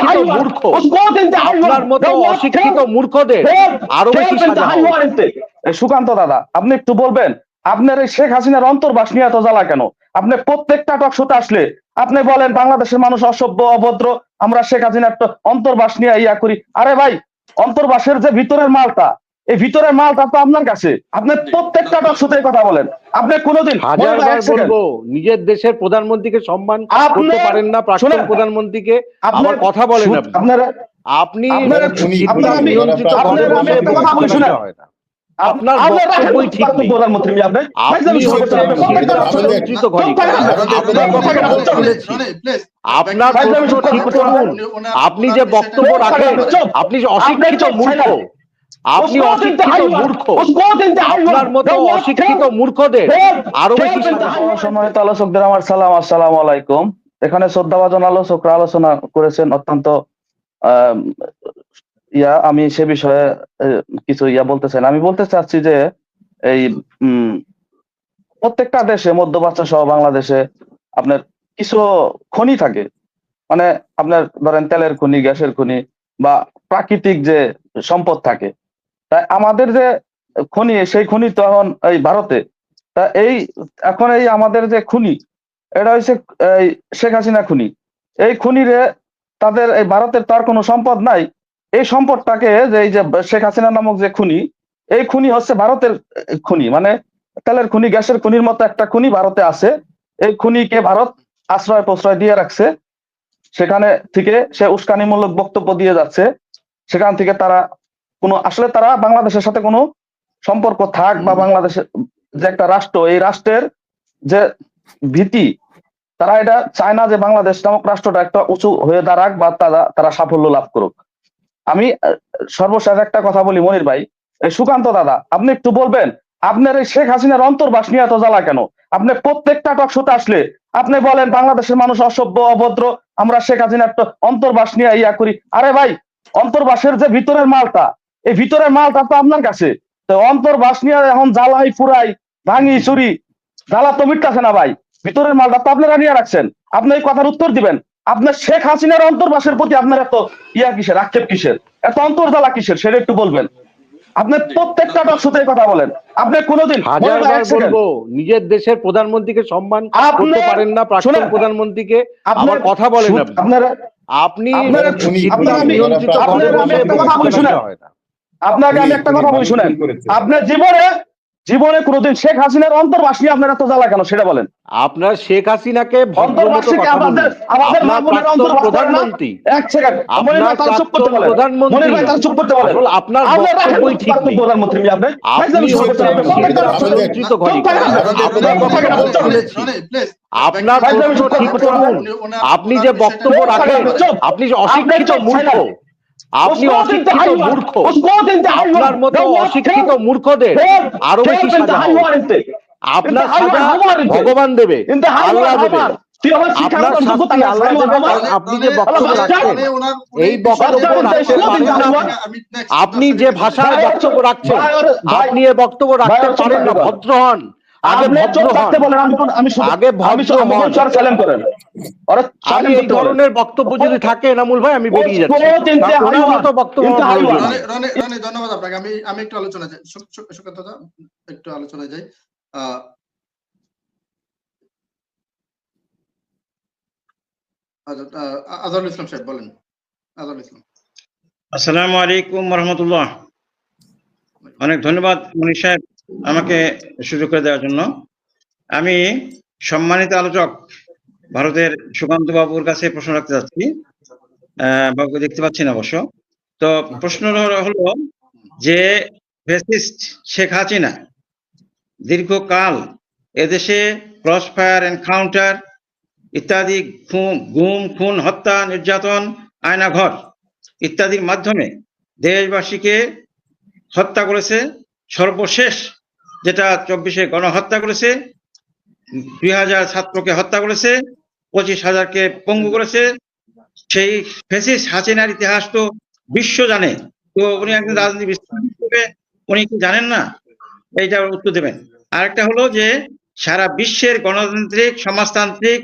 অশিক্ষিত মূর্খ। আপনার মতো অশিক্ষিত মূর্খদের আরও বেশি সাজা হওয়া উচিত। এই সুকান্ত দাদা আপনি একটু বলবেন আপনার এই শেখ হাসিনার অন্তর্বাস নিয়ে এত জ্বালা কেন? আপনি প্রত্যেকটা টক শোতে আসলে আপনি বলেন বাংলাদেশের মানুষ অসভ্য অভদ্র আমরা শেখ হাসিনার অন্তর্বাস নিয়ে ইয়া করি। আরে ভাই অন্তর্বাসের যে ভিতরের মালটা এই ভিতরের মালটা তো আপনার কাছে। আপনি প্রত্যেকটা টক শোতে কথা বলেন। আপনি কোনোদিন হাজারবার বলব নিজের দেশের প্রধানমন্ত্রীকে সম্মান করতে পারেন না প্রাক্তন প্রধানমন্ত্রীকে। আপনার- আবার কথা বলেন আপনারা আপনি আপনারা- বক্তব্যই ঠিক নেই। প্রধানমন্ত্রী আপনি আপনি। আপনার ঠিক করুন। যে বক্তব্য রাখেন। আপনি অশিক্ষিত আপনি মূর্খ। চুপ আপনি অশিক্ষিত মূর্খ। আপনার মতো অশিক্ষিত মূর্খদের আরও বেশি সম্মানিত আলোচকদের আমার সালাম আসসালাম আলাইকুম। এখানে শ্রদ্ধাভাজন আলোচকরা আলোচনা করেছেন অত্যন্ত ইয়া আমি সে বিষয়ে কিছু ইয়া বলতে চাই আমি বলতে চাচ্ছি যে এই প্রত্যেকটা দেশে মধ্যপ্রাচ্য সহ বাংলাদেশে আপনার কিছু খনি থাকে। মানে আপনার ধরেন তেলের খনি গ্যাসের খনি বা প্রাকৃতিক যে সম্পদ থাকে তাই আমাদের যে খনি, সেই খনি তো এখন এই ভারতে। তা এই, এখন এই আমাদের যে খুনি, এটা হচ্ছে এই শেখ হাসিনা খুনি। এই খুনিরে তাদের, এই ভারতের তার কোনো সম্পদ নাই। এই সম্পদটাকে যে এই যে শেখ হাসিনা নামক যে খুনি, এই খুনি হচ্ছে ভারতের খুনি। মানে তেলের খুনি, গ্যাসের খুনির মতো একটা খুনি ভারতে আছে। এই খুনিকে ভারত আশ্রয় প্রশ্রয় দিয়ে রাখছে। সেখানে থেকে সে উস্কানিমূলক বক্তব্য দিয়ে যাচ্ছে। সেখান থেকে তারা কোনো আসলে তারা বাংলাদেশের সাথে কোনো সম্পর্ক থাক বা বাংলাদেশের যে একটা রাষ্ট্র এই রাষ্ট্রের যে ভীতি তারা এটা চায় না যে বাংলাদেশ নামক রাষ্ট্রটা একটা উঁচু হয়ে দাঁড়াক বা তারা তারা সাফল্য লাভ করুক। আমি সর্বশেষ একটা কথা বলি মনির ভাই। এই সুকান্ত দাদা আপনি একটু বলবেন আপনার এই শেখ হাসিনার অন্তর্বাস নিয়ে এত জ্বালা কেন? আপনি প্রত্যেকটা টক শোতে আসলে আপনি বলেন বাংলাদেশের মানুষ অসভ্য অভদ্র আমরা শেখ হাসিনার অন্তর্বাস নিয়ে ইয়া করি। আরে ভাই অন্তর্বাসের যে ভিতরের মালটা এই ভিতরের মালটা তো আপনার কাছে। তো অন্তর্বাস নিয়ে এখন জ্বালাই ফুরাই ভাঙি চুরি। জ্বালা তো মিটতেছে না ভাই। ভিতরের মালটা তো আপনারা নিয়ে রাখছেন। আপনি এই কথার উত্তর দিবেন। আপনার শেখ হাসিনার অন্তর্বাসের প্রতি আপনার এত ইয়া কিসের আক্ষেপ কিসের? এত অন্তর্জ্বালা কিসের? সেটা একটু বলবেন। আপনি প্রত্যেকটা কথা বলেন। আপনি কোনোদিন হাজারবার বলব নিজের দেশের প্রধানমন্ত্রীকে সম্মান করতে পারেন না প্রাক্তন প্রধানমন্ত্রীকে। আপনার- কথা বলেন আপনারা আপনি আপনারা- আপনাকে আমি একটা কথা বলি শুনেন। আপনার জীবনে জীবনে কোনোদিন শেখ হাসিনার অন্তর্বাস নিয়ে আপনার এত জ্বালা কেন সেটা বলেন। আপনার শেখ হাসিনাকে আপনার? প্রধানমন্ত্রী। এক সেকেন্ড। প্রধানমন্ত্রী আপনি যে বক্তব্য রাখেন। আপনি অশিক্ষিত মূর্খ চুপ। আপনি অশিক্ষিত মূর্খ। আপনার মতো অশিক্ষিত মূর্খদের আরও বেশি আপনার ভগবান দেবে আল্লাহ দেবে। এই মানে আপনি যে ভাষায় বক্তব্য রাখছেন আপনি এ বক্তব্য রাখতে পারেন না ভদ্র হন। আগে ভদ্র থাকতে বলেন, আমি আমি আগে আমি ভদ্র আমি হন। স্যার চ্যালেঞ্জ করেন। ওরা আমি এই ধরনের বক্তব্য যদি থাকে এনামুল ভাই আমি বেরিয়ে যাচ্ছি। কোনো চিন্তা কারণ ওনার হাইওয়ান, মতো বক্তব্য চিন্তা আমার প্রয়োজন হাইওয়ান। নেই। রনে রনে ধন্যবাদ আপনাকে। আমি আমি একটু আলোচনা যাই। সু- সু- সুকান্ত দা, একটু আলোচনায় যাই। আহ, আহ, আজহারুল ইসলাম সাহেব বলেন। আজহারুল ইসলাম। আসসালামু আলাইকুম রহমতুল্লাহ। অনেক ধন্যবাদ মনীষ সাহেব। আমাকে সুযোগ করে দেওয়ার জন্য। আমি সম্মানিত আলোচক ভারতের সুকান্ত বাবুর কাছে প্রশ্ন রাখতে আহ, বাবুকে দেখতে পাচ্ছি না অবশ্য। তো প্রশ্ন হলো যে ফেসিস্ট শেখ হাসিনা দীর্ঘকাল এদেশে ক্রস ফায়ার এনকাউন্টার ইত্যাদি গুম খুন হত্যা নির্যাতন আয়নাঘর ইত্যাদির মাধ্যমে দেশবাসীকে হত্যা করেছে সর্বশেষ যেটা চব্বিশে গণহত্যা করেছে, দুই হাজার ছাত্রকে হত্যা করেছে, পঁচিশ হাজারকে পঙ্গু করেছে। সেই ফেসিস হাসিনার ইতিহাস তো বিশ্ব জানে। তো উনি একজন রাজনীতি উনি কি জানেন না? এইটা উত্তর দেবেন। আরেকটা হলো যে, সারা বিশ্বের গণতান্ত্রিক, সমাজতান্ত্রিক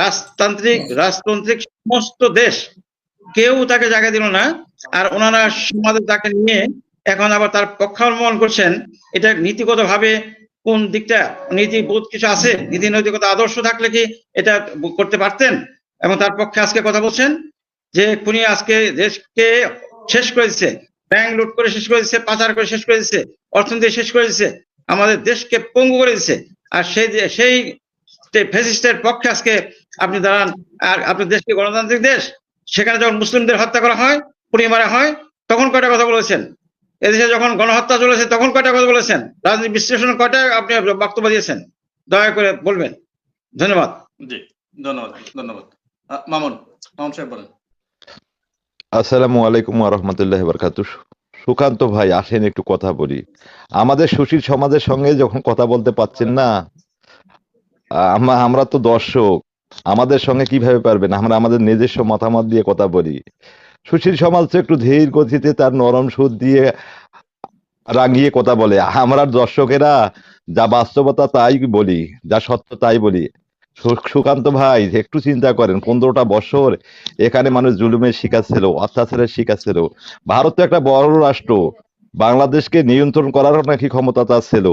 রাজতান্ত্রিক রাজতান্ত্রিক সমস্ত দেশ কেউ তাকে জায়গা দিল না। আর ওনারা সমাজে তাকে নিয়ে এখন আবার তার পক্ষাবলম্বন করছেন। এটা নীতিগত ভাবে কোন দিকটা নীতি বোধ কিছু আছে? নীতি নৈতিকতা আদর্শ থাকলে কি এটা করতে পারতেন? এবং তার পক্ষে আজকে কথা বলছেন যে, খুনি আজকে দেশকে শেষ করে দিচ্ছে ব্যাংক লুট করে শেষ করে দিচ্ছে পাচার করে শেষ করে দিচ্ছে অর্থনীতি শেষ করে দিচ্ছে আমাদের দেশকে পঙ্গু করে দিচ্ছে আর সেই সেই ফেসিস্টের পক্ষে আজকে আপনি দাঁড়ান। আর আপনার দেশকে গণতান্ত্রিক দেশ? সেখানে যখন মুসলিমদের হত্যা করা হয় পুড়িয়ে মারা হয়, তখন কয়টা কথা বলেছেন? এদেশে যখন গণহত্যা চলেছে তখন কয়টা কথা বলেছেন? রাজনীতি বিশ্লেষণ কয়টা আপনি বক্তব্য দিয়েছেন? দয়া করে বলবেন। ধন্যবাদ। জি ধন্যবাদ ধন্যবাদ। মামুন মামুন সাহেব বলেন। আসসালামু আলাইকুম রহমতুল্লাহ বরকাত সুকান্ত ভাই আসেন একটু কথা বলি। আমাদের সুশীল সমাজের সঙ্গে যখন কথা বলতে পাচ্ছেন না আমরা তো দর্শক। আমাদের সঙ্গে কীভাবে পারবেন? আমরা আমাদের নিজস্ব মতামত দিয়ে কথা বলি। সুশীল সমাজ তো একটু ধীর গতিতে তার নরম সুদ দিয়ে রাঙিয়ে কথা বলে। আমরা দর্শকেরা যা বাস্তবতা তাই বলি, যা সত্য তাই বলি। সুকান্ত ভাই, একটু চিন্তা করেন, পনেরোটা বছর এখানে মানুষ জুলুমের শিকার ছিল, অত্যাচারের শিকার ছিল। ভারত তো একটা বড় রাষ্ট্র, বাংলাদেশকে নিয়ন্ত্রণ করারও নাকি ক্ষমতা তার ছিল।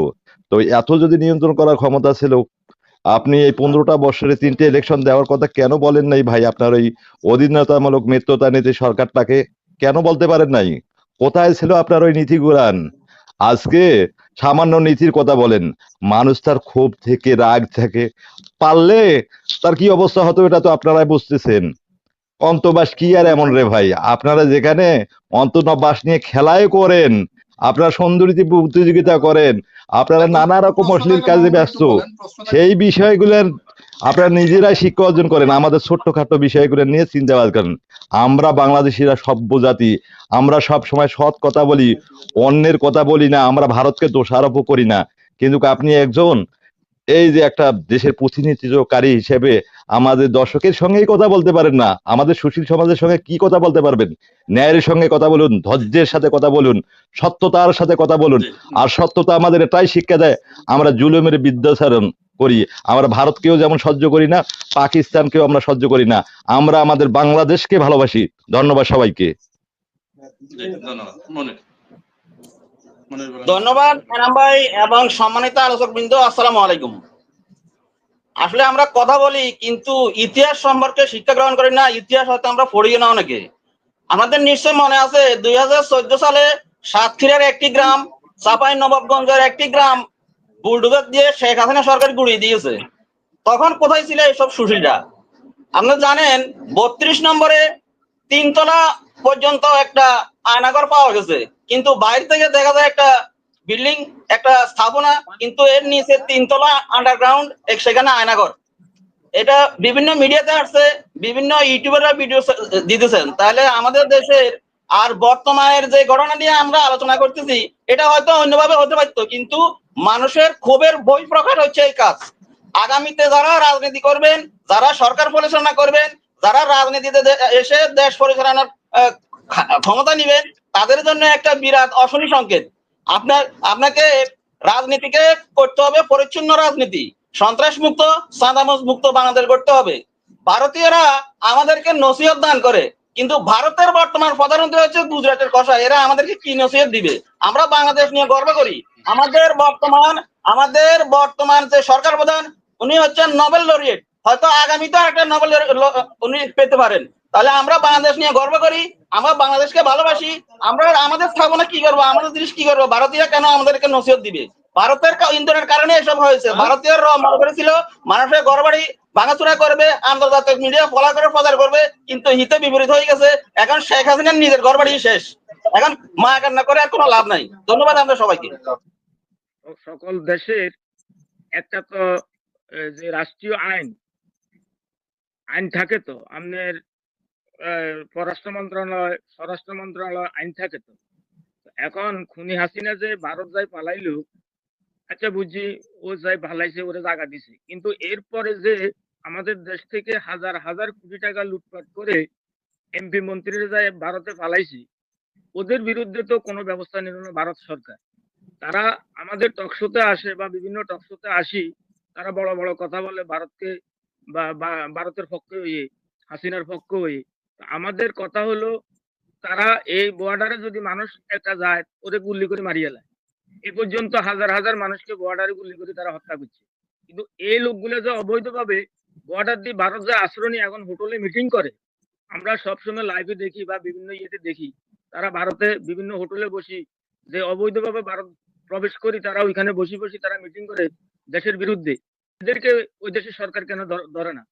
তো এত যদি নিয়ন্ত্রণ করার ক্ষমতা ছিল আপনি এই পনেরোটা বছরে তিনটে ইলেকশন দেওয়ার কথা কেন বলেন নাই ভাই? আপনার ওই অধীনতামূলক মিত্রতা নীতি সরকারটাকে কেন বলতে পারেন নাই? কোথায় ছিল আপনার ওই নীতি গুরান আজকে সামান্য নীতির কথা বলেন। মানুষ তার ক্ষোভ থেকে, রাগ থেকে পারলে তার কি অবস্থা হতো এটা তো আপনারাই বুঝতেছেন। অন্তবাস কি আর এমন রে ভাই? আপনারা যেখানে অন্তর্বাস নিয়ে খেলাই করেন আপনারা সৌন্দর্য প্রতিযোগিতা করেন আপনারা নানা রকম অশ্লীল কাজে ব্যস্ত। সেই বিষয়গুলোর আপনারা নিজেরাই শিক্ষা অর্জন করেন আমাদের ছোট্টখাটো বিষয়গুলো নিয়ে চিন্তাবাদ করেন। আমরা বাংলাদেশিরা সভ্য জাতি আমরা সব সময় সৎ কথা বলি অন্যের কথা বলি না আমরা ভারতকে দোষারোপ করি না। কিন্তু আপনি একজন এই যে একটা দেশের প্রতিনিধিত্বকারী হিসেবে আমাদের দর্শকের সঙ্গেই কথা বলতে পারেন না আমাদের সুশীল সমাজের সঙ্গে কি কথা বলতে পারবেন? ন্যায়ের সঙ্গে কথা বলুন ধৈর্যের সাথে কথা বলুন সত্যতার সাথে কথা বলুন আর সত্যতা আমাদের এটাই শিক্ষা দেয় আমরা জুলুমের বিদ্যাচারণ করি আমরা ভারতকেও যেমন সহ্য করি না পাকিস্তানকেও আমরা সহ্য করি না আমরা আমাদের বাংলাদেশকে ভালোবাসি ধন্যবাদ সবাইকে। ধন্যবাদ ধন্যবাদ ভাই এবং সম্মানিত আলোচক বৃন্দ আলাইকুম। আসলে আমরা কথা বলি, কিন্তু ইতিহাস সম্পর্কে শিক্ষা গ্রহণ করি না, ইতিহাস হয়তো আমরা পড়ি না অনেকে। আমাদের নিশ্চয় মনে আছে, দুই সালে সাতক্ষীরার একটি গ্রাম, চাপাই নবাবগঞ্জের একটি গ্রাম, বুলডোজার দিয়ে শেখ হাসিনা সরকার গুড়িয়ে দিয়েছে। তখন কোথায় ছিল এইসব সুশীলরা? আপনারা জানেন, বত্রিশ নম্বরে তিনতলা পর্যন্ত একটা আয়নাগর পাওয়া গেছে। কিন্তু বাইরে থেকে দেখা যায় একটা বিল্ডিং, একটা স্থাপনা, কিন্তু এর নিচে তিনতলা আন্ডারগ্রাউন্ড সেখানে আয়নাঘর। এটা বিভিন্ন মিডিয়াতে আসছে, বিভিন্ন ইউটিউবাররা ভিডিও দিতেছেন। তাহলে আমাদের দেশের আর বর্তমানের যে ঘটনা নিয়ে আমরা আলোচনা করতেছি, এটা হয়তো অন্যভাবে হতে পারতো, কিন্তু মানুষের ক্ষোভের বই প্রকাশ হচ্ছে এই কাজ। আগামীতে যারা রাজনীতি করবেন, যারা সরকার পরিচালনা করবেন, যারা রাজনীতিতে এসে দেশ পরিচালনার ক্ষমতা নিবেন তাদের জন্য একটা বিরাট অশনি সংকেত। আপনার, আপনাকে রাজনীতিকে করতে হবে পরিচ্ছন্ন রাজনীতি। সন্ত্রাস মুক্ত সাদামস মুক্ত বাংলাদেশ করতে হবে। ভারতীয়রা আমাদেরকে নসিহত দান করে, কিন্তু ভারতের বর্তমান প্রধানমন্ত্রী হচ্ছে গুজরাটের কষা এরা আমাদেরকে কি নসিহত দিবে? আমরা বাংলাদেশ নিয়ে গর্ব করি। আমাদের বর্তমান আমাদের বর্তমান যে সরকার প্রধান, উনি হচ্ছেন নোবেল লরিয়েট। হয়তো আগামীতে একটা নোবেল উনি পেতে পারেন। তাহলে আমরা বাংলাদেশ নিয়ে গর্ব করি আমরা বাংলাদেশকে ভালোবাসি আমরা আমাদের স্থাপনা কি করব আমাদের জিনিস কি করব? ভারতীয় কেন আমাদেরকে নসিহত দিবে? ভারতের ইন্ধনের কারণে এসব হয়েছে। ভারতীয় মনে করেছিল মানুষের ঘরবাড়ি ভাঙাচুরা করবে আন্তর্জাতিক মিডিয়া ফলা করে প্রচার করবে কিন্তু হিতে বিপরীত হয়ে গেছে। এখন শেখ হাসিনার নিজের ঘরবাড়ি শেষ। এখন মা কান্না করে আর কোনো লাভ নাই। ধন্যবাদ আমরা সবাইকে। সকল দেশের একটা তো যে রাষ্ট্রীয় আইন আইন থাকে তো আপনার আহ, পররাষ্ট্র মন্ত্রণালয়, স্বরাষ্ট্র মন্ত্রণালয় আইন থাকে তো। এখন খুনি হাসিনা যে ভারত যাই পালাইলো আচ্ছা বুঝি ও যাই ভালাইছে, ওরে জায়গা দিছে। কিন্তু এরপরে যে আমাদের দেশ থেকে হাজার হাজার কোটি টাকা লুটপাট করে এমপি মন্ত্রীরা যায় ভারতে পালাইছি, ওদের বিরুদ্ধে তো কোনো ব্যবস্থা নিল না ভারত সরকার। তারা আমাদের টকশোতে আসে বা বিভিন্ন টকশোতে আসি, তারা বড় বড় কথা বলে ভারতকে বা, ভারতের পক্ষে হয়ে, হাসিনার পক্ষ হয়ে আমাদের কথা হলো, তারা এই বর্ডারে যদি মানুষ একটা যায় ওদের গুলি করে মারিয়ে দেয় এ পর্যন্ত হাজার হাজার মানুষকে বর্ডারে গুলি করে তারা হত্যা করছে। কিন্তু এই লোকগুলো যে অবৈধভাবে বর্ডার দিয়ে ভারত যে আশ্রয় নিয়ে এখন হোটেলে মিটিং করে, আমরা সবসময় লাইভে দেখি বা বিভিন্ন ইয়েতে দেখি, তারা ভারতে বিভিন্ন হোটেলে বসি, যে অবৈধভাবে ভারত প্রবেশ করি, তারা ওইখানে বসে বসে তারা মিটিং করে দেশের বিরুদ্ধে। এদেরকে ওই দেশের সরকার কেন ধরে না?